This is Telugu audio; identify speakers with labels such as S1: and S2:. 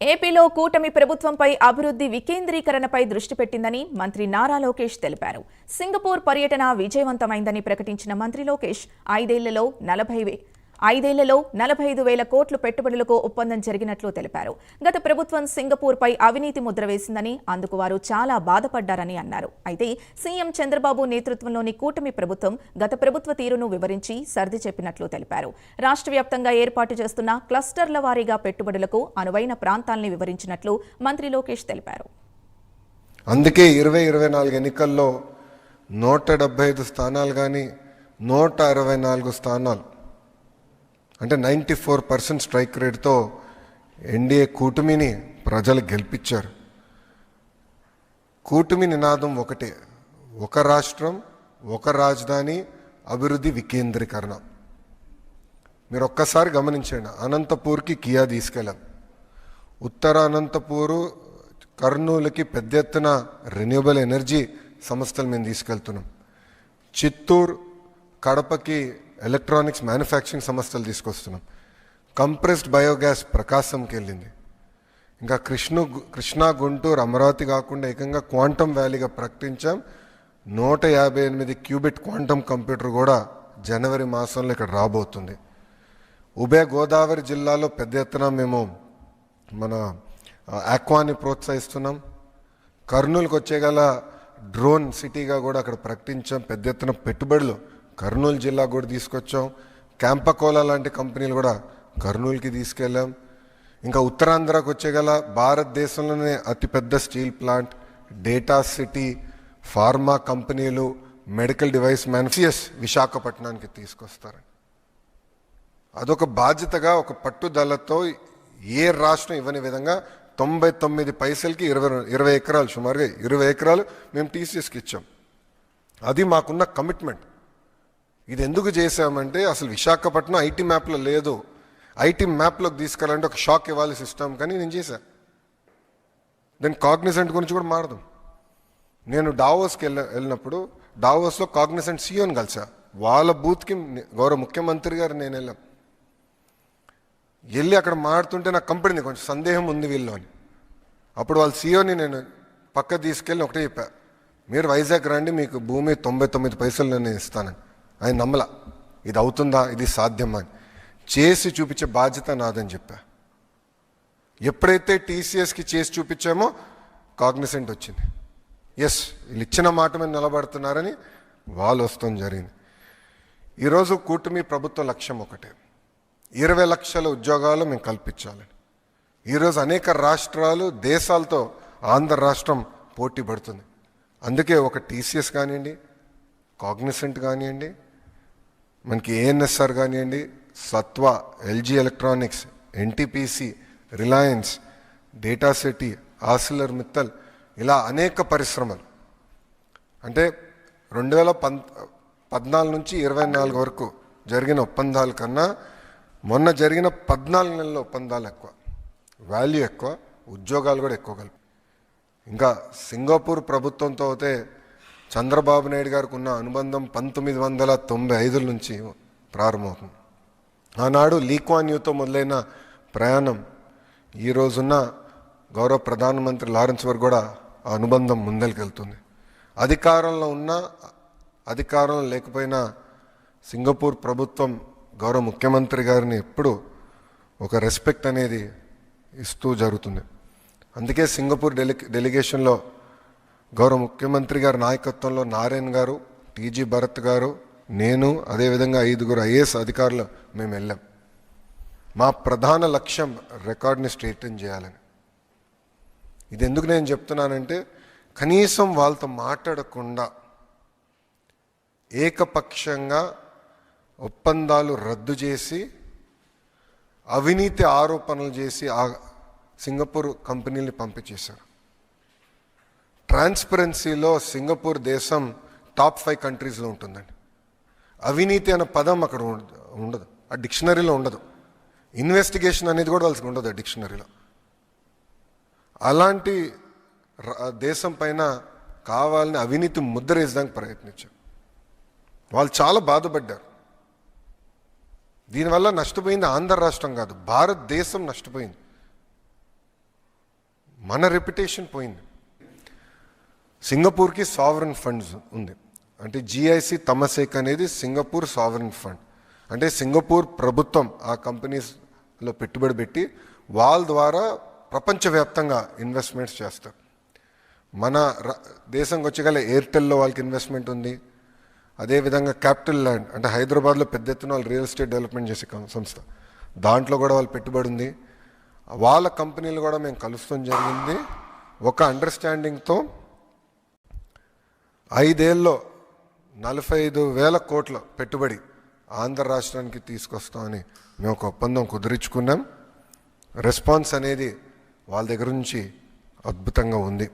S1: ఏపీలో కూటమి ప్రభుత్వంపై అభివృద్ధి వికేంద్రీకరణపై దృష్టి పెట్టిందని మంత్రి నారా లోకేష్ తెలిపారు. సింగపూర్ పర్యటన విజయవంతమైందని ప్రకటించిన మంత్రి లోకేష్ ఐదేళ్ళలో నలభై వే ఐదేళ్ళలో నలభై ఐదు వేల కోట్లు పెట్టుబడులకు ఒప్పందం జరిగినట్లు తెలిపారు. గత ప్రభుత్వం సింగపూర్పై అవినీతి ముద్ర వేసిందని అందుకు వారు చాలా బాధపడ్డారని అన్నారు. అయితే సీఎం చంద్రబాబు నేతృత్వంలోని కూటమి ప్రభుత్వం గత ప్రభుత్వ తీరును వివరించి సర్ది చెప్పినట్లు తెలిపారు. రాష్ట్ర వ్యాప్తంగా ఏర్పాటు చేస్తున్న క్లస్టర్ల వారీగా పెట్టుబడులకు అనువైన ప్రాంతాల్ని వివరించినట్లు మంత్రి లోకేష్ తెలిపారు.
S2: అందుకే ఇరవై ఇరవై నాలుగు ఎన్నికల్లో నూట డెబ్బై ఐదు స్థానాలు కానీ నూట అరవై నాలుగు స్థానాలు అంటే నైంటీ ఫోర్ పర్సెంట్ స్ట్రైక్ రేట్తో ఎన్డీఏ కూటమిని ప్రజలు గెలిపించారు. కూటమి నినాదం ఒకటే ఒక రాష్ట్రం ఒక రాజధాని అభివృద్ధి వికేంద్రీకరణ. మీరు ఒక్కసారి గమనించండి అనంతపూర్కి కియా తీసుకెళ్ళాం. ఉత్తర అనంతపూరు కర్నూలుకి పెద్ద ఎత్తున రెన్యూబుల్ ఎనర్జీ సంస్థలు మేము తీసుకెళ్తున్నాం. చిత్తూరు కడపకి ఎలక్ట్రానిక్స్ మ్యానుఫ్యాక్చరింగ్ సంస్థలు తీసుకొస్తున్నాం. కంప్రెస్డ్ బయోగ్యాస్ ప్రకాశంకి వెళ్ళింది. ఇంకా కృష్ణ కృష్ణా గుంటూరు అమరావతి కాకుండా ఏకంగా క్వాంటమ్ వ్యాలీగా ప్రకటించాం. నూట యాభై ఎనిమిది క్యూబిట్ క్వాంటమ్ కంప్యూటర్ కూడా జనవరి మాసంలో ఇక్కడ రాబోతుంది. ఉభయ గోదావరి జిల్లాలో పెద్ద ఎత్తున మేము మన ఆక్వాని ప్రోత్సహిస్తున్నాం. కర్నూలుకు వచ్చేగల డ్రోన్ సిటీగా కూడా అక్కడ ప్రకటించాం. పెద్ద ఎత్తున పెట్టుబడులు కర్నూలు జిల్లా కూడా తీసుకొచ్చాం. క్యాంపకోలా లాంటి కంపెనీలు కూడా కర్నూలుకి తీసుకెళ్ళాం. ఇంకా ఉత్తరాంధ్రకు వచ్చేగల భారతదేశంలోనే అతిపెద్ద steel plant data city pharma కంపెనీలు మెడికల్ డివైస్ మ్యానుఫియస్ విశాఖపట్నానికి తీసుకొస్తారు. అదొక బాధ్యతగా ఒక పట్టుదలతో ఏ రాష్ట్రం ఇవ్వని విధంగా తొంభై తొమ్మిది పైసలకి ఇరవై ఇరవై ఎకరాలు సుమారుగా ఇరవై ఎకరాలు మేము టీసీఎస్కి ఇచ్చాం. అది మాకున్న కమిట్మెంట్. ఇది ఎందుకు చేశామంటే అసలు విశాఖపట్నం ఐటీ మ్యాప్లో లేదు. ఐటీ మ్యాప్లోకి తీసుకెళ్ళాలంటే ఒక షాక్ ఇవ్వాలి సిస్టమ్ కానీ నేను చేశా. దెన్ కాగ్నిసెంట్ గురించి కూడా మారదాం. నేను డావోస్కి వెళ్ళ వెళ్ళినప్పుడు డావోస్లో కాగ్నిసెంట్ సీఓని కలిసా వాళ్ళ బూత్కి గౌరవ ముఖ్యమంత్రి గారు నేను వెళ్ళాం. వెళ్ళి అక్కడ మాడుతుంటే నాకు కంపెనీ కొంచెం సందేహం ఉంది వీళ్ళు అని అప్పుడు వాళ్ళ సీఓని నేను పక్క తీసుకెళ్ళి ఒకటే చెప్పా. మీరు వైజాగ్ రండి మీకు భూమి తొంభై తొమ్మిది పైసలు నేను ఇస్తానని. ఆయన నమ్మల. ఇది అవుతుందా? ఇది సాధ్యమా అని. చేసి చూపించే బాధ్యత నాదని చెప్పా. ఎప్పుడైతే టీసీఎస్కి చేసి చూపించామో కాగ్నిసెంట్ వచ్చింది. ఎస్ వీళ్ళు ఇచ్చిన మాట మీద నిలబడుతున్నారని వాళ్ళు వస్తాం జరిగింది. ఈరోజు కూటమి ప్రభుత్వ లక్ష్యం ఒకటే. ఇరవై లక్షల ఉద్యోగాలు మేము కల్పించాలని ఈరోజు అనేక రాష్ట్రాలు దేశాలతో ఆంధ్ర రాష్ట్రం పోటీ పడుతుంది. అందుకే ఒక టీసీఎస్ కానివ్వండి కాగ్నిసెంట్ కానివ్వండి మనకి ఏఎన్ఎస్ఆర్ కానివ్వండి Sattva LG electronics NTPC Reliance data city Arcelor Mittal ఇలా అనేక పరిశ్రమలు. అంటే రెండు వేల పం పద్నాలుగు నుంచి ఇరవై నాలుగు వరకు జరిగిన ఒప్పందాల కన్నా మొన్న జరిగిన పద్నాలుగు నెలల ఒప్పందాలు ఎక్కువ. వాల్యూ ఎక్కువ ఉద్యోగాలు కూడా ఎక్కువ కలిపి. ఇంకా సింగపూర్ ప్రభుత్వంతో అయితే చంద్రబాబు నాయుడు గారికి ఉన్న అనుబంధం పంతొమ్మిది వందల తొంభై ఐదుల నుంచి ప్రారంభమవుతుంది. ఆనాడు లీక్వాన్యూతో మొదలైన ప్రయాణం ఈ రోజున్న గౌరవ ప్రధానమంత్రి లారెన్స్ వరకు కూడా ఆ అనుబంధం ముందరికెళ్తుంది అధికారంలో ఉన్న అధికారంలో లేకపోయినా సింగపూర్ ప్రభుత్వం గౌరవ ముఖ్యమంత్రి గారిని ఎప్పుడు ఒక రెస్పెక్ట్ అనేది ఇస్తూ జరుగుతుంది. అందుకే సింగపూర్ డెలి డెలిగేషన్లో గౌరవ ముఖ్యమంత్రి గారి నాయకత్వంలో నారాయణ్ గారు టీజీ భరత్ గారు నేను అదేవిధంగా ఐదుగురు ఐఏఎస్ అధికారులు మేము వెళ్ళాం. మా ప్రధాన లక్ష్యం రికార్డ్ని స్ట్రైటన్ చేయాలని. ఇది ఎందుకు నేను చెప్తున్నానంటే కనీసం వాళ్ళతో మాట్లాడకుండా ఏకపక్షంగా ఒప్పందాలు రద్దు చేసి అవినీతి ఆరోపణలు చేసి ఆ సింగపూర్ కంపెనీని పంపించేశారు. ట్రాన్స్పరెన్సీలో సింగపూర్ దేశం టాప్ ఫైవ్ కంట్రీస్లో ఉంటుందండి. అవినీతి అనే పదం అక్కడ ఉండదు. ఆ డిక్షనరీలో ఉండదు. ఇన్వెస్టిగేషన్ అనేది కూడా వాళ్ళకి ఉండదు ఆ డిక్షనరీలో. అలాంటి దేశం పైన కావాలని అవినీతి ముద్రేసడానికి ప్రయత్నించారు. వాళ్ళు చాలా బాధపడ్డారు. దీనివల్ల నష్టపోయింది ఆంధ్ర రాష్ట్రం కాదు భారతదేశం నష్టపోయింది. మన రెప్యుటేషన్ పోయింది. సింగపూర్కి సావరన్ ఫండ్స్ ఉంది. అంటే జిఐసి తమసేక్ అనేది సింగపూర్ సావరన్ ఫండ్ అంటే సింగపూర్ ప్రభుత్వం ఆ కంపెనీస్లో పెట్టుబడి పెట్టి వాళ్ళ ద్వారా ప్రపంచవ్యాప్తంగా ఇన్వెస్ట్మెంట్స్ చేస్తారు. మన దేశంకి వచ్చేగల ఎయిర్టెల్లో వాళ్ళకి ఇన్వెస్ట్మెంట్ ఉంది. అదేవిధంగా క్యాపిటల్ ల్యాండ్ అంటే హైదరాబాద్లో పెద్ద ఎత్తున వాళ్ళు రియల్ ఎస్టేట్ డెవలప్మెంట్ చేసే సంస్థ. దాంట్లో కూడా వాళ్ళు పెట్టుబడి ఉంది. వాళ్ళ కంపెనీలు కూడా మేము కలుస్తాం జరిగింది. ఒక అండర్స్టాండింగ్తో ఐదేళ్ళలో నలభై ఐదు వేల కోట్ల పెట్టుబడి ఆంధ్ర రాష్ట్రానికి తీసుకొస్తామని మేము ఒక ఒప్పందం కుదిరించుకున్నాం. రెస్పాన్స్ అనేది వాళ్ళ దగ్గర నుంచి అద్భుతంగా ఉంది.